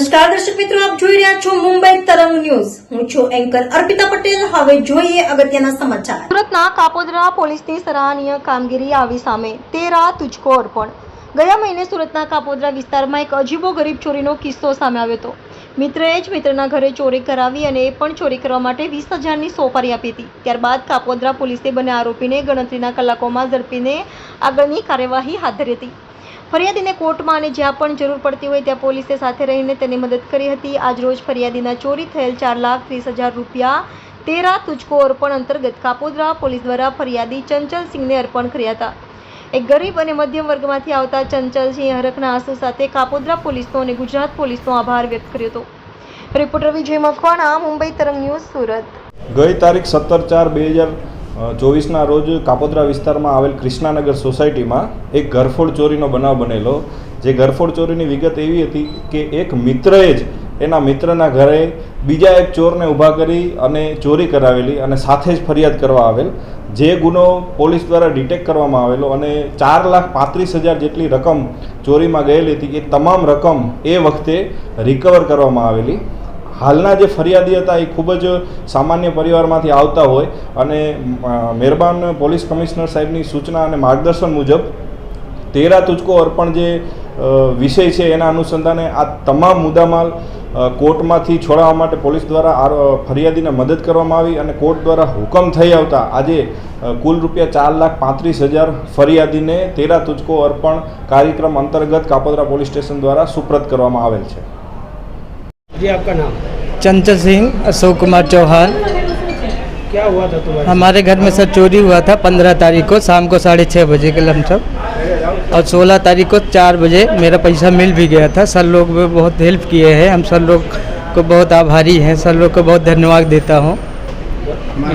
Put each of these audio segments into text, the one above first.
નમસ્કાર, દર્શક મિત્રો, આપ જોઈ રહ્યા છો મુંબઈ તરંગ ન્યૂઝ. હું છું એન્કર અર્પિતા પટેલ. હવે જોઈએ અગત્યના સમાચાર. સુરતના કાપોદરા પોલીસની સરાહનીય કામગીરી આવી સામે તેરા તુજકો અર્પણ. ગયા મહિને સુરતના કાપોદરા વિસ્તારમાં એક અજીબો ગરીબ ચોરીનો કિસ્સો સામે આવ્યો હતો. મિત્રએ જ મિત્રના ઘરે ચોરી કરાવી અને એ પણ ચોરી કરવા માટે વીસ હજારની સોપારી આપી હતી. ત્યારબાદ કાપોદરા પોલીસે બંને આરોપીને ગણતરીના કલાકોમાં ઝડપીને આગળની કાર્યવાહી હાથ ધરી હતી. ફરિયાદીને કોર્ટમાં અને જ્યાં પણ જરૂર પડતી હોય ત્યાં પોલીસે સાથે રહીને તેની મદદ કરી હતી. આજરોજ ફરિયાદીના ચોરી થયેલ ચાર લાખ ત્રીસ હજાર રૂપિયા, તેરા તુચકો અર્પણ અંતર્ગત કાપોદ્રા પોલીસ દ્વારા ફરિયાદી ચંચલ સિંહને અર્પણ કર્યા હતા. એક ગરીબ અને મધ્યમ વર્ગમાંથી આવતા ચંચલસિંહ હરખના આંસુ સાથે કાપોદ્રા પોલીસનો અને ગુજરાત પોલીસનો આભાર વ્યક્ત કર્યો હતો. રિપોર્ટર વિજય મકવાણા, મુંબઈ તરંગ ન્યૂઝ, સુરત. ગઈ તારીખ સત્તર ચાર બે હજાર ચોવીસના રોજ કાપોદ્રા વિસ્તારમાં આવેલ કૃષ્ણાનગર સોસાયટીમાં એક ઘરફોડ ચોરીનો બનાવ બનેલો. જે ઘરફોડ ચોરીની વિગત એવી હતી કે એક મિત્રએ જ એના મિત્રના ઘરે બીજા એક ચોરને ઊભા કરી અને ચોરી કરાવેલી અને સાથે જ ફરિયાદ કરવા આવેલ. જે ગુનો પોલીસ દ્વારા ડિટેક્ટ કરવામાં આવેલો અને ચાર લાખ પાંત્રીસ હજાર જેટલી રકમ ચોરીમાં ગયેલી હતી. એ તમામ રકમ એ વખતે રિકવર કરવામાં આવેલી. હાલના જે ફરિયાદી હતા એ ખૂબ જ સામાન્ય પરિવારમાંથી આવતા હોય અને મહેરબાન પોલીસ કમિશનર સાહેબની સૂચના અને માર્ગદર્શન મુજબ તેરા તુચકો અર્પણ જે વિષય છે એના અનુસંધાને આ તમામ મુદ્દામાલ કોર્ટમાંથી છોડાવવા માટે પોલીસ દ્વારા આ ફરિયાદીને મદદ કરવામાં આવી અને કોર્ટ દ્વારા હુકમ થઈ આવતા આજે કુલ રૂપિયા ચાર લાખ પાંત્રીસ હજાર ફરિયાદીને તેરા તુચકો અર્પણ કાર્યક્રમ અંતર્ગત કાપોદ્રા પોલીસ સ્ટેશન દ્વારા સુપ્રત કરવામાં આવેલ છે. जी आपका नाम? चंचल सिंह अशोक कुमार चौहान। क्या हुआ था तुम्हारे हमारे घर में सर चोरी हुआ था पंद्रह तारीख को शाम को साढ़े छः बजे के लमसम और सोलह तारीख को चार बजे मेरा पैसा मिल भी गया था। सर लोग भी बहुत हेल्प किए हैं। हम सर लोग को बहुत आभारी हैं। सर लोग को बहुत धन्यवाद देता हूँ।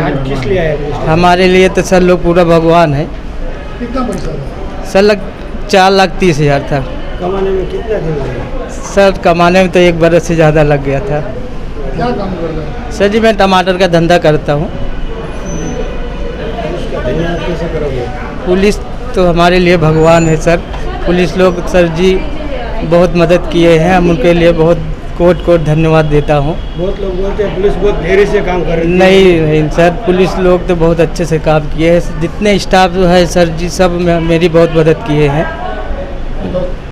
आज किस लिए आए थे हमारे लिए तो सर लोग पूरा भगवान है। सर लग चार लाख तीस हज़ार था। कमाने में कितना दिन लगा? सर कमाने में तो एक बरस से ज़्यादा लग गया था। क्या काम कर रहे हैं? सर जी मैं टमाटर का धंधा करता हूँ। कैसे करोगे? पुलिस तो हमारे लिए भगवान है सर। पुलिस लोग सर जी बहुत मदद किए हैं। हम उनके लिए बहुत कोट कोट धन्यवाद देता हूँ। बहुत लोग बोलते हैं पुलिस बहुत धैर्य से काम कर रही है। नहीं नहीं सर पुलिस लोग तो बहुत अच्छे से काम किए हैं। जितने स्टाफ जो है सर जी सब मेरी बहुत मदद किए हैं।